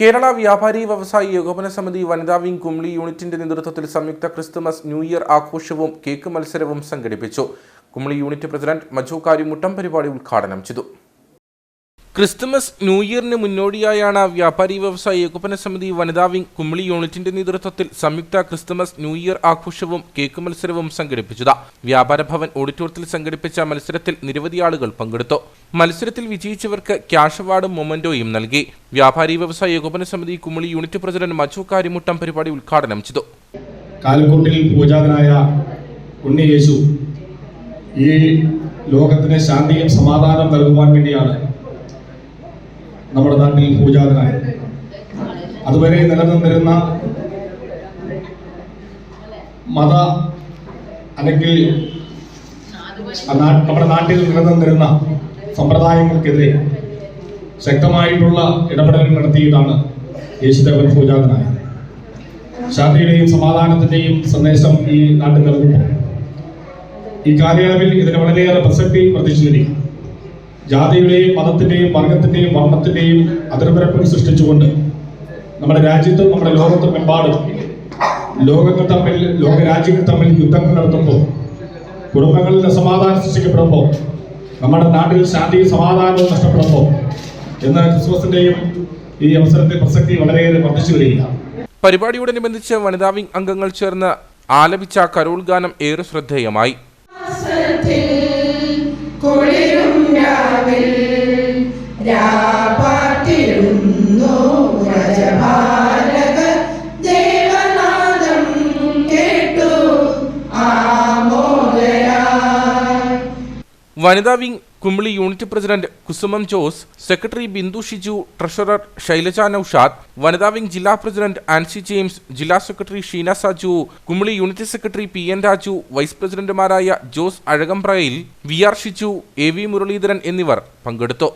കേരള വ്യാപാരി വ്യവസായി ഏകോപന സമിതി വനിതാ വിംഗ് കുംളി യൂണിറ്റിന്റെ നേതൃത്വത്തിൽ സംയുക്ത ക്രിസ്തുമസ് ന്യൂ ഇയർ ആഘോഷവും കേക്ക് മത്സരവും സംഘടിപ്പിച്ചു. കുംളി യൂണിറ്റ് പ്രസിഡന്റ് മജു കാരിമുട്ടം പരിപാടി ഉദ്ഘാടനം ചെയ്തു. ക്രിസ്തുമസ് ന്യൂ ഇയറിന് മുന്നോടിയായാണ് വ്യാപാരി വ്യവസായി ഏകോപന സമിതി വനിതാ വിംഗ് കുമിളി യൂണിറ്റിന്റെ നേതൃത്വത്തിൽ സംയുക്ത ക്രിസ്തുമസ് ന്യൂ ഇയർ ആഘോഷവും കേക്ക് മത്സരവും സംഘടിപ്പിച്ചത്. വ്യാപാര ഭവൻ ഓഡിറ്റോറിയത്തിൽ സംഘടിപ്പിച്ച മത്സരത്തിൽ നിരവധി ആളുകൾ പങ്കെടുത്തു. മത്സരത്തിൽ വിജയിച്ചവർക്ക് ക്യാഷ് അവാർഡും മൊമന്റോയും നൽകി. വ്യാപാരി വ്യവസായി ഏകോപന സമിതി കുമിളി യൂണിറ്റ് പ്രസിഡന്റ് മജു കാര്യമുട്ടം പരിപാടി ഉദ്ഘാടനം ചെയ്തു. ഈ ലോകത്തിന് ശാന്തിയും സമാധാനം നൽകുവാൻ വേണ്ടിയാണ് നമ്മുടെ നാട്ടിൽ പൂജാതനായത് അതുവരെ നിലനിന്നിരുന്ന മത അല്ലെങ്കിൽ നമ്മുടെ നാട്ടിൽ നിലനിന്നിരുന്ന സമ്പ്രദായങ്ങൾക്കെതിരെ ശക്തമായിട്ടുള്ള ഇടപെടൽ നടത്തിയിട്ടാണ് യേശുദേവൻ പൂജാതനായത് ശാന്തിയുടെയും സമാധാനത്തിന്റെയും സന്ദേശം ഈ നാട്ടിൽ നൽകുമ്പോൾ ഈ കാലയളവിൽ ഇതിന് വളരെയേറെ പ്രസക്തി വർദ്ധിച്ചു വരിക ജാതിയുടെയും മതത്തിന്റെയും വർഗത്തിന്റെയും വർണത്തിന്റെയും അതിർപരപ്പും സൃഷ്ടിച്ചുകൊണ്ട് നമ്മുടെ രാജ്യത്തും നമ്മുടെ ലോകത്തും എമ്പാടും ലോകങ്ങൾ തമ്മിൽ ലോകരാജ്യങ്ങൾ തമ്മിൽ യുദ്ധങ്ങൾ നടത്തുമ്പോൾ കുടുംബങ്ങളിൽ സമാധാനം സൃഷ്ടിക്കപ്പെടുമ്പോൾ നമ്മുടെ നാട്ടിൽ ശാന്തിയും സമാധാനവും നഷ്ടപ്പെടുമ്പോൾ എന്ന ക്രിസ്മസിന്റെയും ഈ അവസരത്തെ പ്രസക്തി വളരെയേറെ വർദ്ധിച്ചു വരികയാണ്. പരിപാടിയോടനുബന്ധിച്ച് വനിതാ വിംഗ് അംഗങ്ങൾ ചേർന്ന് ആലപിച്ച കരോൾ ഗാനം ഏറെ ശ്രദ്ധേയമായി. രാവിൽ രാപാട്ടിരുന്നു വ്രജഭാരക ദേവനാദം കേട്ടു ആമോദരായി വനിതാ wing Kumily unit president Kusumam Jose secretary Bindu Shiju treasurer Shailaja Noushad വനിതാ വിംഗ് ജില്ലാ പ്രസിഡന്റ് ആൻസി ജെയിംസ് ജില്ലാ secretary Sheena Saju Kumily unit secretary P N Raju vice പ്രസിഡന്റുമാരായ Jose Azhakampurayil V R Shiju A V Muraleedharan എന്നിവർ പങ്കെടുത്തു.